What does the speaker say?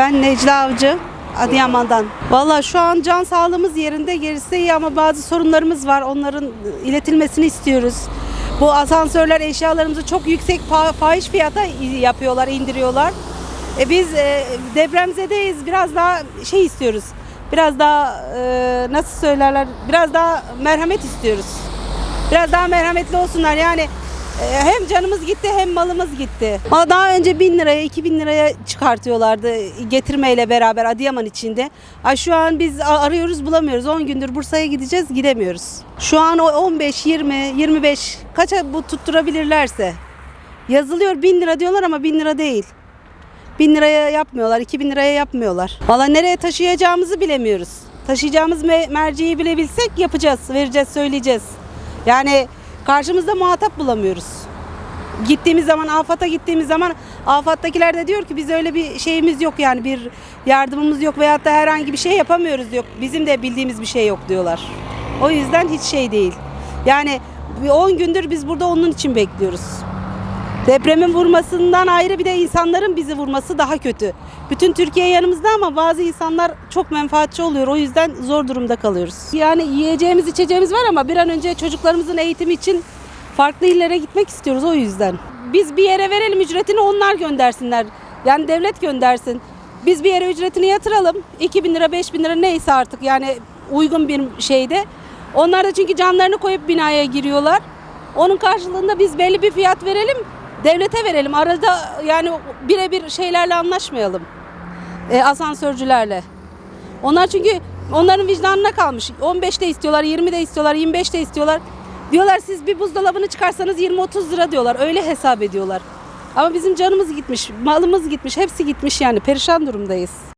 Ben Necla Avcı. Adıyaman'dan. Valla şu an can sağlığımız yerinde gerisi iyi ama bazı sorunlarımız var. Onların iletilmesini istiyoruz. Bu asansörler eşyalarımızı çok yüksek fa- fahiş fiyata yapıyorlar, indiriyorlar. E biz e, depremzedeyiz. Biraz daha şey istiyoruz. Biraz daha e, nasıl söylerler? Biraz daha merhamet istiyoruz. Biraz daha merhametli olsunlar. Yani e, hem canımız gitti hem malımız gitti. Ama daha önce 1000 liraya 2000 liraya çıkartıyorlardı getirmeyle beraber Adıyaman içinde. Ay şu an biz arıyoruz bulamıyoruz. 10 gündür Bursa'ya gideceğiz gidemiyoruz. Şu an o 15, 20, 25 kaça bu tutturabilirlerse. Yazılıyor 1000 lira diyorlar ama 1000 lira değil. 1000 liraya yapmıyorlar, 2000 liraya yapmıyorlar. Valla nereye taşıyacağımızı bilemiyoruz. Taşıyacağımız me- merciyi bilebilsek yapacağız, vereceğiz, söyleyeceğiz. Yani karşımızda muhatap bulamıyoruz. Gittiğimiz zaman, AFAD'a gittiğimiz zaman AFAD'dakiler de diyor ki biz öyle bir şeyimiz yok yani bir yardımımız yok veyahut da herhangi bir şey yapamıyoruz yok. Bizim de bildiğimiz bir şey yok diyorlar. O yüzden hiç şey değil. Yani bir 10 gündür biz burada onun için bekliyoruz. Depremin vurmasından ayrı bir de insanların bizi vurması daha kötü. Bütün Türkiye yanımızda ama bazı insanlar çok menfaatçi oluyor. O yüzden zor durumda kalıyoruz. Yani yiyeceğimiz içeceğimiz var ama bir an önce çocuklarımızın eğitimi için farklı illere gitmek istiyoruz o yüzden. Biz bir yere verelim ücretini onlar göndersinler. Yani devlet göndersin. Biz bir yere ücretini yatıralım. 2000 lira 5000 lira neyse artık yani uygun bir şeyde. Onlar da çünkü canlarını koyup binaya giriyorlar. Onun karşılığında biz belli bir fiyat verelim. Devlete verelim. Arada yani birebir şeylerle anlaşmayalım. E, asansörcülerle. Onlar çünkü onların vicdanına kalmış. 15'te istiyorlar, 20'de istiyorlar, 25'te istiyorlar. Diyorlar siz bir buzdolabını çıkarsanız 20-30 lira diyorlar. Öyle hesap ediyorlar. Ama bizim canımız gitmiş, malımız gitmiş, hepsi gitmiş yani. Perişan durumdayız.